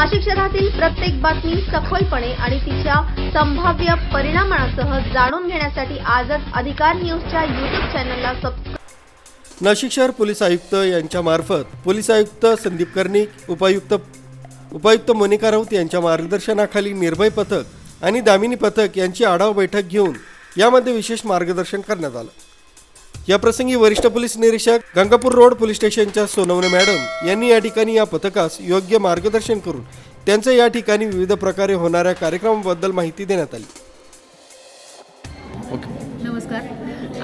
नाशिक शहरातील प्रत्येक बातमी सखोलपणे आणि तिच्या संभाव्य परिणामांसह जाणून घेण्यासाठी आजच अधिकार न्यूजच्या यूट्यूब चॅनलला सबस्क्राईब नाशिक शहर पोलीस आयुक्त यांच्या मार्फत पोलीस आयुक्त संदीप कर्णिक उपायुक्त उपायुक्त मोनिका राऊत यांच्या मार्गदर्शनाखाली निर्भय पथक आणि दामिनी पथक यांची आढावा बैठक घेऊन यामध्ये विशेष मार्गदर्शन करण्यात आलं. या प्रसंगी वरिष्ठ पोलीस निरीक्षक गंगापूर रोड पोलीस स्टेशनच्या सोनवणे मॅडम यांनी या ठिकाणी या पथकास योग्य मार्गदर्शन करून त्यांचं या ठिकाणी विविध प्रकारे होणाऱ्या कार्यक्रमाबद्दल माहिती देण्यात आली. नमस्कार.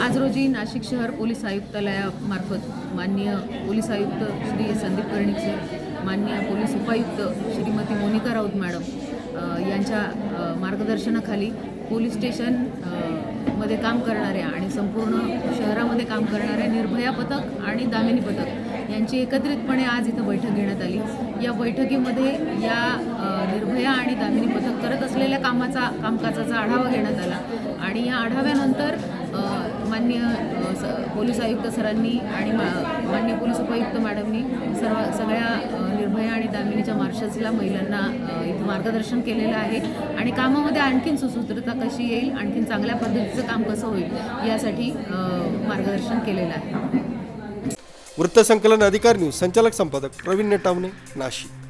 आज रोजी नाशिक शहर पोलीस आयुक्तालयामार्फत माननीय पोलीस आयुक्त श्री संदीप कर्णिक सर माननीय पोलीस उपायुक्त श्रीमती मोनिका राऊत मॅडम यांच्या मार्गदर्शनाखाली पोलीस स्टेशनमध्ये काम करणाऱ्या आणि संपूर्ण पथकामध्ये काम करणारे निर्भया पथक आणि दामिनी पथक यांची एकत्रितपणे आज इथं बैठक घेण्यात आली. या बैठकीमध्ये या निर्भया आणि दामिनी पथक करत असलेल्या कामाचा कामकाजाचा आढावा घेण्यात आला. आणि या आढाव्यानंतर मान्य माननीय पोलीस आयुक्त सरांनी आणि मा- माननीय पोलीस उपायुक्त मॅडमनी सर्व सगळ्या निर्भया आणि दामिनीच्या मार्शल्सला महिलांना इथं मार्गदर्शन केलेलं आहे. आणि कामामध्ये आणखीन सुसूत्रता कशी येईल आणखीन चांगल्या पद्धतीचं काम कसं होईल यासाठी मार्गदर्शन केलेलं आहे. वृत्तसंकलन अधिकार न्यूज संचालक संपादक प्रवीण नेटावणे नाशिक.